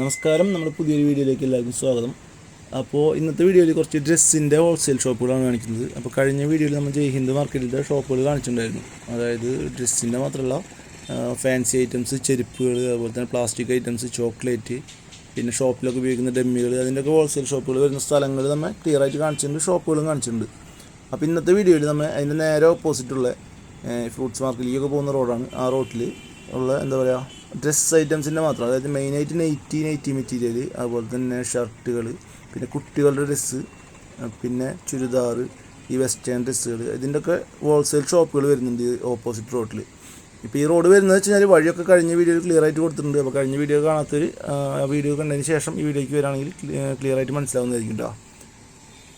നമസ്കാരം. നമ്മുടെ പുതിയൊരു വീഡിയോയിലേക്ക് എല്ലാവർക്കും സ്വാഗതം. അപ്പോൾ ഇന്നത്തെ വീഡിയോയിൽ കുറച്ച് ഡ്രസ്സിന്റെ ഹോൾസെയിൽ ഷോപ്പുകളാണ് കാണിക്കുന്നത്. അപ്പോൾ കഴിഞ്ഞ വീഡിയോയിൽ നമ്മൾ ജയ് ഹിന്ദ് മാർക്കറ്റിന്റെ ഷോപ്പുകൾ കാണിച്ചിട്ടുണ്ടായിരുന്നു. അതായത് ഡ്രസ്സിന്റെ മാത്രമല്ല ഫാൻസി ഐറ്റംസ് ചെരുപ്പുകൾ അതുപോലെ തന്നെ പ്ലാസ്റ്റിക് ഐറ്റംസ് ചോക്ലേറ്റ് പിന്നെ ഷോപ്പിലൊക്കെ ഉപയോഗിക്കുന്ന ഡെമ്മികൾ അതിന്റെയൊക്കെ ഹോൾസെയിൽ ഷോപ്പുകൾ വരുന്ന സ്ഥലങ്ങൾ നമ്മൾ ക്ലിയർ ആയിട്ട് കാണിച്ചിട്ടുണ്ട് ഷോപ്പുകളും കാണിച്ചിട്ടുണ്ട്. അപ്പോൾ ഇന്നത്തെ വീഡിയോയിൽ നമ്മൾ അതിന്റെ നേരെ ഓപ്പോസിറ്റുള്ള ഫ്രൂട്ട്സ് മാർക്കറ്റിലേക്കൊക്കെ പോകുന്ന റോഡാണ് ആ റോട്ടിൽ ഉള്ള എന്താ പറയുക ഡ്രസ് ഐറ്റംസിന്റെ മാത്രം. അതായത് മെയിനായിട്ട് നൈറ്റി നൈറ്റി മെറ്റീരിയൽ അതുപോലെ തന്നെ ഷർട്ടുകൾ പിന്നെ കുട്ടികളുടെ ഡ്രസ്സ് പിന്നെ ചുരിദാർ ഈ വെസ്റ്റേൺ ഡ്രസ്സുകൾ ഇതിന്റെയൊക്കെ ഹോൾസെയിൽ ഷോപ്പുകൾ വരുന്നുണ്ട് ഓപ്പോസിറ്റ് റോഡിൽ ഇപ്പോൾ ഈ റോഡ് വരുന്നത് വെച്ച് കഴിഞ്ഞാൽ വഴിയൊക്കെ കഴിഞ്ഞ വീഡിയോയിൽ ക്ലിയർ ആയിട്ട് കൊടുത്തിട്ടുണ്ട്. അപ്പോൾ കഴിഞ്ഞ വീഡിയോ കാണാത്തൊരു വീഡിയോ കണ്ടതിന് ശേഷം ഈ വീഡിയോയ്ക്ക് വരാണെങ്കിൽ ക്ലിയർ ആയിട്ട് മനസ്സിലാവുന്നതായിരിക്കും കേട്ടോ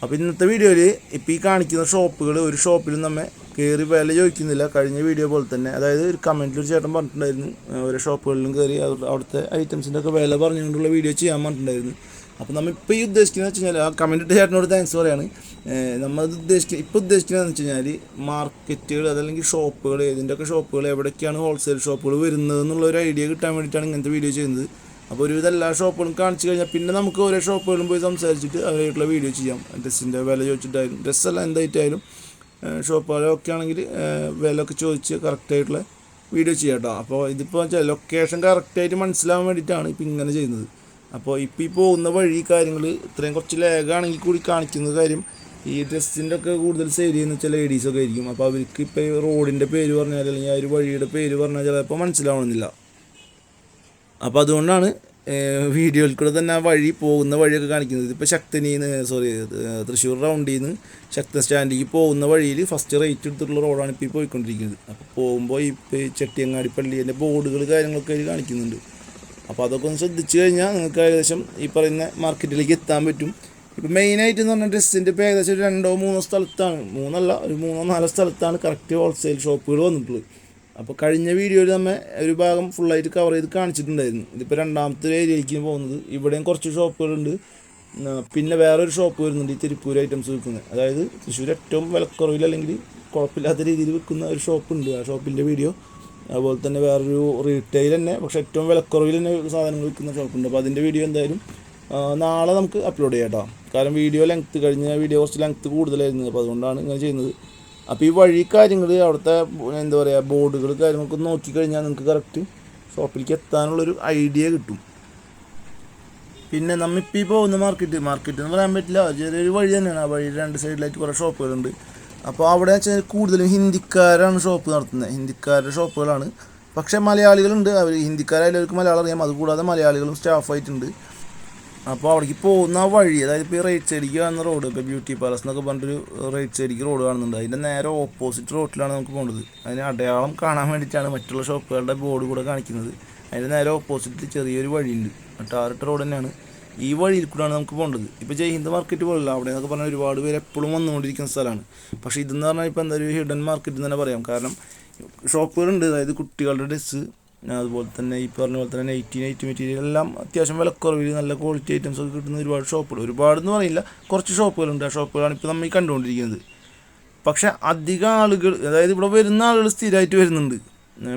അപ്പോൾ ഇന്നത്തെ വീഡിയോയിൽ ഇപ്പോൾ ഈ കാണിക്കുന്ന ഷോപ്പുകൾ ഒരു ഷോപ്പിലും നമ്മെ കയറി വില ചോദിക്കുന്നില്ല. കഴിഞ്ഞ വീഡിയോ പോലെ തന്നെ. അതായത് ഒരു കമന്റിൽ ഒരു ചേട്ടൻ പറഞ്ഞിട്ടുണ്ടായിരുന്നു ഓരോ ഷോപ്പുകളിലും കയറി അവിടുത്തെ ഐറ്റംസിന്റെ ഒക്കെ വില പറഞ്ഞുകൊണ്ടുള്ള വീഡിയോ ചെയ്യാൻ പറഞ്ഞിട്ടുണ്ടായിരുന്നു. അപ്പോൾ നമ്മൾ ഇപ്പോൾ ഈ ഉദ്ദേശിക്കുന്നത് വെച്ച് കഴിഞ്ഞാൽ ആ കമന്റ് ഇട്ട ചേട്ടനോട് താങ്ക്സ് പറയാണ്. നമ്മൾ ഉദ്ദേശിക്കുക ഇപ്പോൾ ഉദ്ദേശിക്കുന്നതെന്ന് വെച്ച് കഴിഞ്ഞാൽ മാർക്കറ്റുകൾ അതല്ലെങ്കിൽ ഷോപ്പുകൾ ഇതിന്റെയൊക്കെ ഷോപ്പുകൾ എവിടെയൊക്കെയാണ് ഹോൾസെയിൽ ഷോപ്പുകൾ വരുന്നത് എന്നുള്ള ഒരു ഐഡിയ കിട്ടാൻ വേണ്ടിയിട്ടാണ് ഇങ്ങനത്തെ വീഡിയോ ചെയ്യുന്നത്. അപ്പോൾ ഒരുവിധം എല്ലാ ഷോപ്പുകളും കാണിച്ചു കഴിഞ്ഞാൽ പിന്നെ നമുക്ക് ഓരോ ഷോപ്പുകളും പോയി സംസാരിച്ചിട്ട് അവരായിട്ടുള്ള വീഡിയോ ചെയ്യാം. ഡ്രസ്സിന്റെ വില ചോദിച്ചിട്ടായാലും ഡ്രസ്സല്ല എന്തായിട്ടായാലും ഷോപ്പുകളൊക്കെ ആണെങ്കിൽ വില ഒക്കെ ചോദിച്ച് കറക്റ്റായിട്ടുള്ള വീഡിയോ ചെയ്യാം കേട്ടോ അപ്പോൾ ഇതിപ്പോൾ വെച്ചാൽ ലൊക്കേഷൻ കറക്റ്റായിട്ട് മനസ്സിലാവാൻ വേണ്ടിയിട്ടാണ് ഇപ്പോൾ ഇങ്ങനെ ചെയ്യുന്നത്. അപ്പോൾ ഇപ്പോൾ ഈ പോകുന്ന വഴി കാര്യങ്ങൾ ഇത്രയും കുറച്ച് ലേഖാണെങ്കിൽ കൂടി കാണിക്കുന്ന കാര്യം ഈ ഡ്രസ്സിന്റെ ഒക്കെ കൂടുതൽ സെയിൽ ചെയ്യുന്ന ചില ലേഡീസൊക്കെ ആയിരിക്കും. അപ്പോൾ അവർക്ക് ഇപ്പോൾ റോഡിന്റെ പേര് പറഞ്ഞാൽ അല്ലെങ്കിൽ ആ ഒരു വഴിയുടെ പേര് പറഞ്ഞാൽ ചിലപ്പോൾ മനസ്സിലാവണമെന്നില്ല. അപ്പോൾ അതുകൊണ്ടാണ് വീഡിയോയിൽ കൂടെ തന്നെ ആ വഴി പോകുന്ന വഴിയൊക്കെ കാണിക്കുന്നത്. ഇപ്പോൾ ശക്തനിയിൽ നിന്ന് സോറി തൃശ്ശൂർ റൗണ്ടിൽ നിന്ന് ശക്തൻ സ്റ്റാൻഡിലേക്ക് പോകുന്ന വഴിയിൽ ഫസ്റ്റ് റേറ്റ് എടുത്തിട്ടുള്ള റോഡാണ് ഇപ്പോൾ പോയിക്കൊണ്ടിരിക്കുന്നത്. അപ്പോൾ പോകുമ്പോൾ ഇപ്പോൾ ഈ ചെട്ടിയങ്ങാടി പള്ളിന്റെ ബോർഡുകൾ കാര്യങ്ങളൊക്കെ അതിൽ കാണിക്കുന്നുണ്ട്. അപ്പോൾ അതൊക്കെ ഒന്ന് ശ്രദ്ധിച്ചു കഴിഞ്ഞാൽ നിങ്ങൾക്ക് ഏകദേശം ഈ പറയുന്ന മാർക്കറ്റിലേക്ക് എത്താൻ പറ്റും. ഇപ്പോൾ മെയിനായിട്ട് എന്ന് പറഞ്ഞാൽ ഡ്രസ്സിന്റെ ഇപ്പോൾ ഏകദേശം രണ്ടോ മൂന്നോ സ്ഥലത്താണ്. മൂന്നല്ല ഒരു മൂന്നോ നാലോ സ്ഥലത്താണ് കറക്റ്റ് ഹോൾസെയിൽ ഷോപ്പുകൾ വന്നിട്ടുള്ളത്. അപ്പോൾ കഴിഞ്ഞ വീഡിയോയിൽ നമ്മൾ ഒരു ഭാഗം ഫുള്ളായിട്ട് കവർ ചെയ്ത് കാണിച്ചിട്ടുണ്ടായിരുന്നു. ഇതിപ്പോൾ രണ്ടാമത്തെ ഏരിയയിലേക്ക് പോകുന്നത്. ഇവിടെയും കുറച്ച് ഷോപ്പുകളുണ്ട്. പിന്നെ വേറൊരു ഷോപ്പ് വരുന്നുണ്ട് ഈ തിരുപ്പൂർ ഐറ്റംസ് വിൽക്കുന്നത് അതായത് തൃശ്ശൂർ ഏറ്റവും വിലക്കുറവിൽ അല്ലെങ്കിൽ കുഴപ്പമില്ലാത്ത രീതിയിൽ വിൽക്കുന്ന ഒരു ഷോപ്പുണ്ട് ആ ഷോപ്പിന്റെ വീഡിയോ. അതുപോലെ തന്നെ വേറൊരു റീറ്റെയിൽ തന്നെ പക്ഷേ ഏറ്റവും വിലക്കുറവിൽ തന്നെ സാധനങ്ങൾ വിൽക്കുന്ന ഷോപ്പുണ്ട്. അപ്പോൾ അതിന്റെ വീഡിയോ എന്തായാലും നാളെ നമുക്ക് അപ്ലോഡ് ചെയ്യാം കേട്ടോ കാരണം വീഡിയോ ലെങ്ത്ത് കഴിഞ്ഞ വീഡിയോ കുറച്ച് ലെങ്ത്ത് കൂടുതലായിരുന്നു. അപ്പോൾ അതുകൊണ്ടാണ് ഇങ്ങനെ ചെയ്യുന്നത്. അപ്പോൾ ഈ വഴി കാര്യങ്ങൾ അവിടുത്തെ എന്താ പറയുക ബോർഡുകൾ കാര്യങ്ങളൊക്കെ നോക്കിക്കഴിഞ്ഞാൽ നിങ്ങൾക്ക് കറക്റ്റ് ഷോപ്പിലേക്ക് എത്താനുള്ളൊരു ഐഡിയ കിട്ടും. പിന്നെ നമ്മിപ്പോൾ ഈ പോകുന്ന മാർക്കറ്റ് മാർക്കറ്റ് എന്ന് പറയാൻ പറ്റില്ല. ചെറിയൊരു വഴി തന്നെയാണ്. ആ വഴി രണ്ട് സൈഡിലായിട്ട് കുറേ ഷോപ്പുകളുണ്ട്. അപ്പോൾ അവിടെ വെച്ചാൽ കൂടുതലും ഹിന്ദിക്കാരാണ് ഷോപ്പ് നടത്തുന്നത് ഹിന്ദിക്കാരുടെ ഷോപ്പുകളാണ്. പക്ഷേ മലയാളികളുണ്ട്. അവർ ഹിന്ദിക്കാരായാലും അവർക്ക് മലയാളം അറിയാം. അതുകൂടാതെ മലയാളികളും സ്റ്റാഫായിട്ടുണ്ട്. അപ്പോൾ അവിടേക്ക് പോകുന്ന വഴി അതായത് ഇപ്പോൾ ഈ റൈറ്റ് സൈഡിലേക്ക് കാണുന്ന റോഡ് ഇപ്പോൾ ബ്യൂട്ടി പാലസ് എന്നൊക്കെ പറഞ്ഞിട്ടൊരു റൈറ്റ് സൈഡിലേക്ക് റോഡ് കാണുന്നുണ്ട്. അതിന്റെ നേരെ ഓപ്പോസിറ്റ് റോഡിലാണ് നമുക്ക് പോകേണ്ടത് അതിന് അടയാളം കാണാൻ വേണ്ടിയിട്ടാണ് മറ്റുള്ള ഷോപ്പുകളുടെ ബോർഡ് കൂടെ കാണിക്കുന്നത്. അതിന്റെ നേരെ ഓപ്പോസിറ്റ് ചെറിയൊരു വഴിയുണ്ട്. ടാറിട്ട റോഡ് തന്നെയാണ്. ഈ വഴിയിൽ കൂടെയാണ് നമുക്ക് പോകേണ്ടത് ഇപ്പോൾ ജയ്ഹിന്ദ് മാർക്കറ്റ് പോലുള്ള അവിടെ എന്നൊക്കെ പറഞ്ഞാൽ ഒരുപാട് പേര് എപ്പോഴും വന്നുകൊണ്ടിരിക്കുന്ന സ്ഥലമാണ്. പക്ഷേ ഇതെന്ന് പറഞ്ഞാൽ ഇപ്പോൾ എന്താ ഒരു ഹിഡൻ മാർക്കറ്റ് എന്ന് തന്നെ പറയാം. കാരണം ഷോപ്പുകളുണ്ട്. അതായത് കുട്ടികളുടെ ഡ്രസ്സ് അതുപോലെ തന്നെ ഈ പറഞ്ഞ പോലെ തന്നെ നൈറ്റി നൈറ്റ് മെറ്റീരിയൽ എല്ലാം അത്യാവശ്യം വിലക്കുറവിൽ നല്ല ക്വാളിറ്റി ഐറ്റംസ് ഒക്കെ കിട്ടുന്ന ഒരുപാട് ഷോപ്പുകൾ ഒരുപാടെന്ന് പറയില്ല കുറച്ച് ഷോപ്പുകളുണ്ട് ആ ഷോപ്പുകളാണ് ഇപ്പോൾ നമ്മൾ ഈ കണ്ടുകൊണ്ടിരിക്കുന്നത്. പക്ഷേ അധികം ആളുകൾ അതായത് ഇവിടെ വരുന്ന ആളുകൾ സ്ഥിരമായിട്ട് വരുന്നുണ്ട്.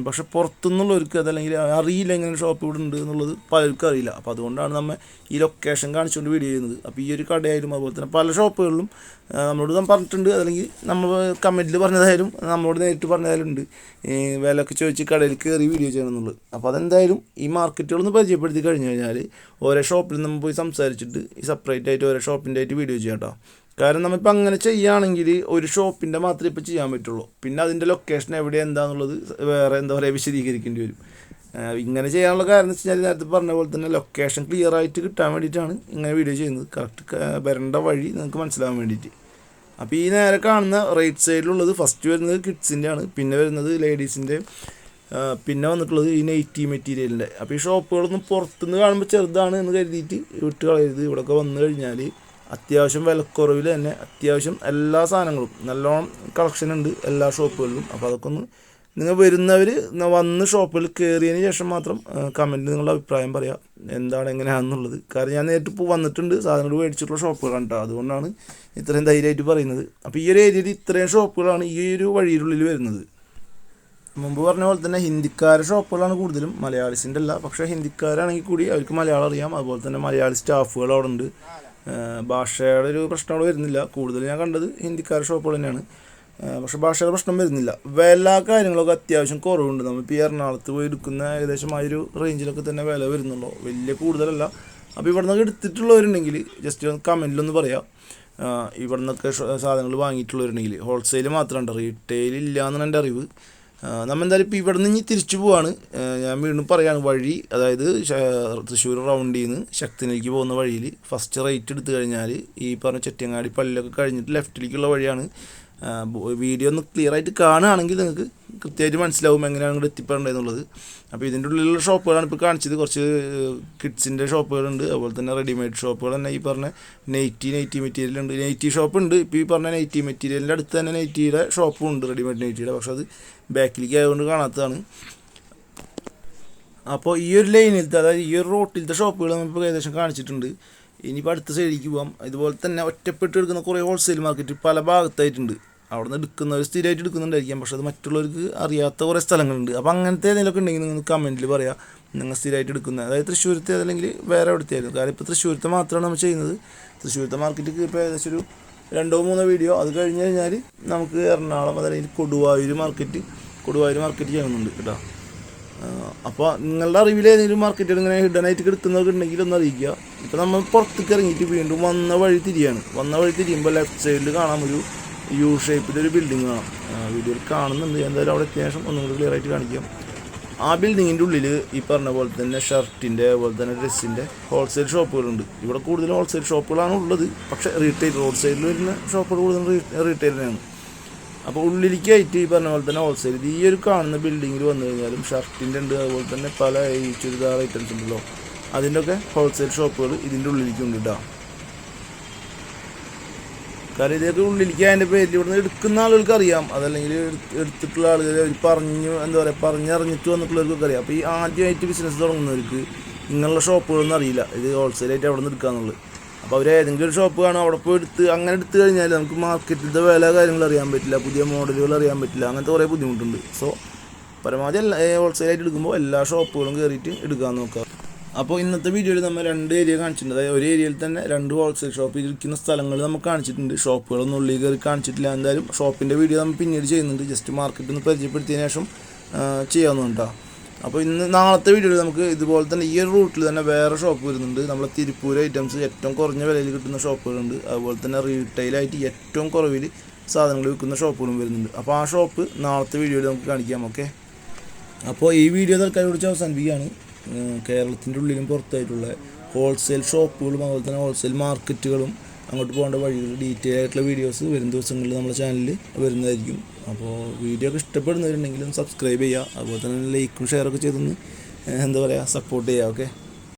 പക്ഷെ പുറത്തുനിന്നുള്ളവർക്ക് അതല്ലെങ്കിൽ അറിയില്ല എങ്ങനെ ഷോപ്പ് ഇവിടെ ഉണ്ട് എന്നുള്ളത് പലർക്കും അറിയില്ല. അപ്പോൾ അതുകൊണ്ടാണ് നമ്മൾ ഈ ലൊക്കേഷൻ കാണിച്ചുകൊണ്ട് വീഡിയോ ചെയ്യുന്നത്. അപ്പോൾ ഈ ഒരു കടയായാലും അതുപോലെ തന്നെ പല ഷോപ്പുകളിലും നമ്മളോട് നാം പറഞ്ഞിട്ടുണ്ട്. അല്ലെങ്കിൽ നമ്മൾ കമന്റിൽ പറഞ്ഞതായാലും നമ്മളോട് നേരിട്ട് പറഞ്ഞതായാലും ഉണ്ട്. വിലയൊക്കെ ചോദിച്ച് കടയിൽ കയറി വീഡിയോ ചെയ്യണം എന്നുള്ളത്. അപ്പോൾ അതെന്തായാലും ഈ മാർക്കറ്റുകളൊന്ന് പരിചയപ്പെടുത്തി കഴിഞ്ഞു കഴിഞ്ഞാൽ ഓരോ ഷോപ്പിൽ നമ്മൾ പോയി സംസാരിച്ചിട്ട് ഈ സെപ്പറേറ്റ് ആയിട്ട് ഓരോ ഷോപ്പിന്റെ ആയിട്ട് വീഡിയോ ചെയ്യാം കേട്ടോ കാരണം നമ്മളിപ്പോൾ അങ്ങനെ ചെയ്യുകയാണെങ്കിൽ ഒരു ഷോപ്പിന്റെ മാത്രമേ ഇപ്പോൾ ചെയ്യാൻ പറ്റുള്ളൂ. പിന്നെ അതിന്റെ ലൊക്കേഷൻ എവിടെ എന്താണെന്നുള്ളത് വേറെ എന്താ പറയുക വിശദീകരിക്കേണ്ടി വരും. ഇങ്ങനെ ചെയ്യാനുള്ള കാരണം വെച്ച് കഴിഞ്ഞാൽ നേരത്തെ പറഞ്ഞ പോലെ തന്നെ ലൊക്കേഷൻ ക്ലിയർ ആയിട്ട് കിട്ടാൻ വേണ്ടിയിട്ടാണ് ഇങ്ങനെ വീഡിയോ ചെയ്യുന്നത്. കറക്റ്റ് വരേണ്ട വഴി നിങ്ങൾക്ക് മനസ്സിലാവാൻ വേണ്ടിയിട്ട്. അപ്പോൾ ഈ നേരെ കാണുന്ന റൈറ്റ് സൈഡിലുള്ളത് ഫസ്റ്റ് വരുന്നത് കിഡ്സിന്റെ ആണ്. പിന്നെ വരുന്നത് ലേഡീസിന്റെ പിന്നെ വന്നിട്ടുള്ളത് ഈ നൈറ്റി മെറ്റീരിയലിന്റെ അപ്പോൾ ഈ ഷോപ്പുകളൊന്നും പുറത്തുനിന്ന് കാണുമ്പോൾ ചെറുതാണ് എന്ന് കരുതിയിട്ട് വിട്ട് കളയരുത്. ഇവിടെയൊക്കെ വന്നു കഴിഞ്ഞാൽ അത്യാവശ്യം വിലക്കുറവിൽ തന്നെ അത്യാവശ്യം എല്ലാ സാധനങ്ങളും. നല്ലോണം കളക്ഷൻ ഉണ്ട് എല്ലാ ഷോപ്പുകളിലും അപ്പോൾ അതൊക്കെ ഒന്ന് നിങ്ങൾ വരുന്നവർ വന്ന് ഷോപ്പിൽ കയറിയതിന് ശേഷം മാത്രം കമന്റ് നിങ്ങളുടെ അഭിപ്രായം പറയാം. എന്താണ് എങ്ങനെയാണെന്നുള്ളത് കാരണം ഞാൻ നേരിട്ട് ഇപ്പോൾ വന്നിട്ടുണ്ട്. സാധനങ്ങൾ മേടിച്ചിട്ടുള്ള ഷോപ്പുകളാണ് കേട്ടോ അതുകൊണ്ടാണ് ഇത്രയും ധൈര്യമായിട്ട് പറയുന്നത്. അപ്പോൾ ഈ ഒരു ഏരിയയിൽ ഇത്രയും ഷോപ്പുകളാണ് ഈ ഒരു വഴിയിലുള്ളിൽ വരുന്നത്. മുമ്പ് പറഞ്ഞ പോലെ തന്നെ ഹിന്ദിക്കാരെ ഷോപ്പുകളാണ് കൂടുതലും. മലയാളിസിന്റെ അല്ല. പക്ഷേ ഹിന്ദിക്കാരാണെങ്കിൽ കൂടി അവർക്ക് മലയാളം അറിയാം. അതുപോലെ തന്നെ മലയാളി സ്റ്റാഫുകൾ അവിടെ ഉണ്ട്. ഭാഷയുടെ ഒരു പ്രശ്നം അവിടെ വരുന്നില്ല. കൂടുതൽ ഞാൻ കണ്ടത് ഹിന്ദിക്കാർ ഷോപ്പുകൾ തന്നെയാണ്. പക്ഷേ ഭാഷയുടെ പ്രശ്നം വരുന്നില്ല. വില കാര്യങ്ങളൊക്കെ അത്യാവശ്യം കുറവുണ്ട്. നമ്മളിപ്പോൾ ഈ എറണാകുളത്ത് പോയി എടുക്കുന്ന ഏകദേശം ആ ഒരു റേഞ്ചിലൊക്കെ തന്നെ വില വരുന്നുള്ളൂ. വലിയ കൂടുതലല്ല. അപ്പോൾ ഇവിടെ നിന്നൊക്കെ എടുത്തിട്ടുള്ളവരുണ്ടെങ്കിൽ ജസ്റ്റ് ഒന്ന് കമന്റിലൊന്ന് പറയാം. ഇവിടെ നിന്നൊക്കെ സാധനങ്ങൾ വാങ്ങിയിട്ടുള്ളവരുണ്ടെങ്കിൽ. ഹോൾസെയിൽ മാത്രമുണ്ട് റീറ്റെയിൽ ഇല്ല എന്നാണ് എന്റെ അറിവ്. ആഹ് നമ്മ എന്തായാലും ഇപ്പോൾ ഇവിടെ നിന്ന് തിരിച്ചു പോവാണ്. ഞാൻ വീണ്ടും പറയാണ് വഴി അതായത് തൃശ്ശൂർ റൗണ്ടിൽ നിന്ന് ശക്തിനിലേക്ക് പോകുന്ന വഴിയിൽ ഫസ്റ്റ് റൈറ്റ് എടുത്തു കഴിഞ്ഞാൽ ഈ പറഞ്ഞ ചെട്ടിയങ്ങാടി പള്ളിയൊക്കെ കഴിഞ്ഞിട്ട് ലെഫ്റ്റിലേക്കുള്ള വഴിയാണ്. വീഡിയോ ഒന്ന് ക്ലിയർ ആയിട്ട് കാണുകയാണെങ്കിൽ നിങ്ങൾക്ക് കൃത്യമായിട്ട് മനസ്സിലാവും എങ്ങനെയാണ് ഇങ്ങോട്ട് എത്തിപ്പെടേണ്ടതെന്നുള്ളത് അപ്പോൾ ഇതിന്റെ ഉള്ളിലുള്ള ഷോപ്പുകളാണ് ഇപ്പോൾ കാണിച്ചത്. കുറച്ച് കിഡ്സിന്റെ ഷോപ്പുകളുണ്ട് അതുപോലെ തന്നെ റെഡിമെയ്ഡ് ഷോപ്പുകൾ തന്നെ ഈ പറഞ്ഞ നെയ്റ്റി നെയ്റ്റി മെറ്റീരിയൽ ഉണ്ട്. നെയ്റ്റി ഷോപ്പ് ഉണ്ട്. ഇപ്പോൾ ഈ പറഞ്ഞ നെയ്റ്റി മെറ്റീരിയലിന്റെ അടുത്ത് തന്നെ നെയ്റ്റിയുടെ ഷോപ്പും ഉണ്ട് റെഡിമെയ്ഡ് നെയ്റ്റിയുടെ പക്ഷേ അത് ബാക്കിലേക്ക് ആയതുകൊണ്ട് കാണാത്തതാണ്. അപ്പോൾ ഈ ഒരു ലൈനിലത്തെ അതായത് ഈ ഒരു റോട്ടിലത്തെ ഷോപ്പുകൾ നമ്മളിപ്പോൾ ഏകദേശം കാണിച്ചിട്ടുണ്ട്. ഇനിയിപ്പോൾ അടുത്ത സൈഡിലേക്ക് പോകാം ഇതുപോലെ തന്നെ ഒറ്റപ്പെട്ട് എടുക്കുന്ന കുറേ ഹോൾസെയിൽ മാർക്കറ്റ് പല ഭാഗത്തായിട്ടുണ്ട്. അവിടെ നിന്ന് എടുക്കുന്നവർ സ്ഥിരമായിട്ട് എടുക്കുന്നുണ്ടായിരിക്കാം. പക്ഷെ അത് മറ്റുള്ളവർക്ക് അറിയാത്ത കുറേ സ്ഥലങ്ങളുണ്ട്. അപ്പോൾ അങ്ങനത്തെ ഏതെങ്കിലുമൊക്കെ ഉണ്ടെങ്കിൽ നിങ്ങൾ കമന്റിൽ പറയാം. നിങ്ങൾ സ്ഥിരമായിട്ട് എടുക്കുന്ന അതായത് തൃശ്ശൂരത്തെ അതല്ലെങ്കിൽ വേറെ എവിടുത്തെ ആയിരുന്നു കാരണം ഇപ്പോൾ തൃശ്ശൂരത്തെ മാത്രമാണ് നമ്മൾ ചെയ്യുന്നത്. തൃശ്ശൂരത്തെ മാർക്കറ്റിൽ ഇപ്പോൾ ഏകദേശം ഒരു രണ്ടോ മൂന്നോ വീഡിയോ അത് കഴിഞ്ഞ് കഴിഞ്ഞാൽ നമുക്ക് എറണാകുളം അതല്ലെങ്കിൽ കൊടുവായൂർ മാർക്കറ്റ് കൊടുവായൂർ മാർക്കറ്റ് ചെയ്യുന്നുണ്ട് കേട്ടോ. അപ്പോൾ നിങ്ങളുടെ അറിവിൽ ഏതെങ്കിലും മാർക്കറ്റിൽ ഇങ്ങനെ ഹിഡൻ ആയിട്ട് കിടക്കുന്നവർക്ക് ഉണ്ടെങ്കിൽ ഒന്ന് അറിയിക്കുക. ഇപ്പോൾ നമ്മൾ പുറത്തേക്ക് ഇറങ്ങിയിട്ട് വീണ്ടും വന്ന വഴി തിരിയാണ്. വന്ന വഴി തിരിയുമ്പോൾ ലെഫ്റ്റ് സൈഡിൽ കാണാൻ ഒരു യു ഷേപ്പിന്റെ ഒരു ബിൽഡിംഗ് കാണാം. വീഡിയോയിൽ കാണുന്നുണ്ട്. എന്തായാലും അവിടെ അത്യാവശ്യം ഒന്നും കൂടി ക്ലിയർ ആയിട്ട് കാണിക്കാം. ആ ബിൽഡിങ്ങിന്റെ ഉള്ളിൽ ഈ പറഞ്ഞ പോലെ തന്നെ ഷർട്ടിന്റെ അതുപോലെ തന്നെ ഡ്രസ്സിന്റെ ഹോൾസെയിൽ ഷോപ്പുകളുണ്ട് ഇവിടെ കൂടുതലും ഹോൾസെയിൽ ഷോപ്പുകളാണ് ഉള്ളത്. പക്ഷേ റീറ്റെയിൽ റോഡ് സൈഡിൽ വരുന്ന ഷോപ്പുകൾ കൂടുതൽ റീ തന്നെയാണ്. അപ്പോൾ ഉള്ളിലേക്കായിട്ട് ഈ പറഞ്ഞ പോലെ തന്നെ ഹോൾസെയിൽ ഈ ഒരു കാണുന്ന ബിൽഡിങ്ങിൽ വന്നു കഴിഞ്ഞാലും ഷർട്ടിന്റെ ഉണ്ട് അതുപോലെ തന്നെ പല ഈ ചുരിദാർ ഐറ്റംസ് ഉണ്ടല്ലോ. അതിന്റെയൊക്കെ ഹോൾസെയിൽ ഷോപ്പുകൾ ഇതിന്റെ ഉള്ളിലേക്ക് ഉണ്ട് കേട്ടോ കാരണം ഇതൊക്കെ ഉള്ളിലേക്ക് അതിന്റെ പേരിൽ ഇവിടുന്ന് എടുക്കുന്ന ആളുകൾക്ക് അറിയാം. അതല്ലെങ്കിൽ എടുത്ത് എടുത്തിട്ടുള്ള ആളുകൾ അവർ പറഞ്ഞു എന്താ പറയുക പറഞ്ഞറിഞ്ഞിട്ട് വന്നിട്ടുള്ളവർക്കൊക്കെ അറിയാം. അപ്പോൾ ഈ ആദ്യമായിട്ട് ബിസിനസ് തുടങ്ങുന്നവർക്ക് ഇങ്ങനെയുള്ള ഷോപ്പുകളൊന്നും അറിയില്ല. ഇത് ഹോൾസെയിലായിട്ട് അവിടെ നിന്ന് എടുക്കാന്നുള്ളത്. അപ്പോൾ അവർ ഏതെങ്കിലും ഒരു ഷോപ്പ് കാണും അവിടെ പോയി എടുത്ത് അങ്ങനെ എടുത്തു കഴിഞ്ഞാൽ നമുക്ക് മാർക്കറ്റിലത്തെ വില കാര്യങ്ങൾ അറിയാൻ പറ്റില്ല. പുതിയ മോഡലുകൾ അറിയാൻ പറ്റില്ല. അങ്ങനത്തെ കുറേ ബുദ്ധിമുട്ടുണ്ട്. സോ പരമാവധി എല്ലാ ഹോൾസെയിലായിട്ട് എടുക്കുമ്പോൾ എല്ലാ ഷോപ്പുകളും കയറിയിട്ട് എടുക്കാൻ നോക്കുക അപ്പോൾ ഇന്നത്തെ വീഡിയോയിൽ നമ്മൾ രണ്ട് ഏരിയ കാണിച്ചിട്ടുണ്ട്. അതായത് ഒരു ഏരിയയിൽ തന്നെ രണ്ട് ഹോൾസെയിൽ ഷോപ്പ് ഇരിക്കുന്ന സ്ഥലങ്ങൾ നമുക്ക് കാണിച്ചിട്ടുണ്ട്. ഷോപ്പുകളൊന്നും ഉള്ളിൽ കയറി കാണിച്ചിട്ടില്ല. എന്തായാലും ഷോപ്പിന്റെ വീഡിയോ നമ്മൾ പിന്നീട് ചെയ്യുന്നുണ്ട്. ജസ്റ്റ് മാർക്കറ്റ് ഒന്ന് പരിചയപ്പെടുത്തിയതിനു ശേഷം ആ, ചെയ്യാവുന്നതാണ് അപ്പോൾ ഇന്ന് നാളത്തെ വീഡിയോയിൽ നമുക്ക് ഇതുപോലെ തന്നെ ഈ ഒരു റൂട്ടിൽ തന്നെ വേറെ ഷോപ്പ് വരുന്നുണ്ട്. നമ്മളെ തിരുപ്പൂർ ഐറ്റംസ് ഏറ്റവും കുറഞ്ഞ വിലയിൽ കിട്ടുന്ന ഷോപ്പുകളുണ്ട് അതുപോലെ തന്നെ റീറ്റെയിലായിട്ട് ഏറ്റവും കുറവിൽ സാധനങ്ങൾ വിൽക്കുന്ന ഷോപ്പുകളും വരുന്നുണ്ട്. അപ്പോൾ ആ ഷോപ്പ് നാളത്തെ വീഡിയോയിൽ നമുക്ക് കാണിക്കാം. ഓക്കെ? അപ്പോൾ ഈ വീഡിയോ തൽക്കാലം കുറിച്ച് അവസാനിപ്പിക്കുകയാണ്. കേരളത്തിന്റെ ഉള്ളിലും പുറത്തായിട്ടുള്ള ഹോൾസെയിൽ ഷോപ്പുകളും അതുപോലെ തന്നെ ഹോൾസെയിൽ മാർക്കറ്റുകളും അങ്ങോട്ട് പോകേണ്ട വഴികൾ ഡീറ്റെയിൽ ആയിട്ടുള്ള വീഡിയോസ് വരും ദിവസങ്ങളിൽ നമ്മുടെ ചാനലിൽ വരുന്നതായിരിക്കും. അപ്പോൾ വീഡിയോ ഒക്കെ ഇഷ്ടപ്പെടുന്നവരുണ്ടെങ്കിലും സബ്സ്ക്രൈബ് ചെയ്യുക അതുപോലെ തന്നെ ലൈക്കും ഷെയറൊക്കെ ചെയ്തൊന്ന് എന്താ പറയുക സപ്പോർട്ട് ചെയ്യുക ഓക്കെ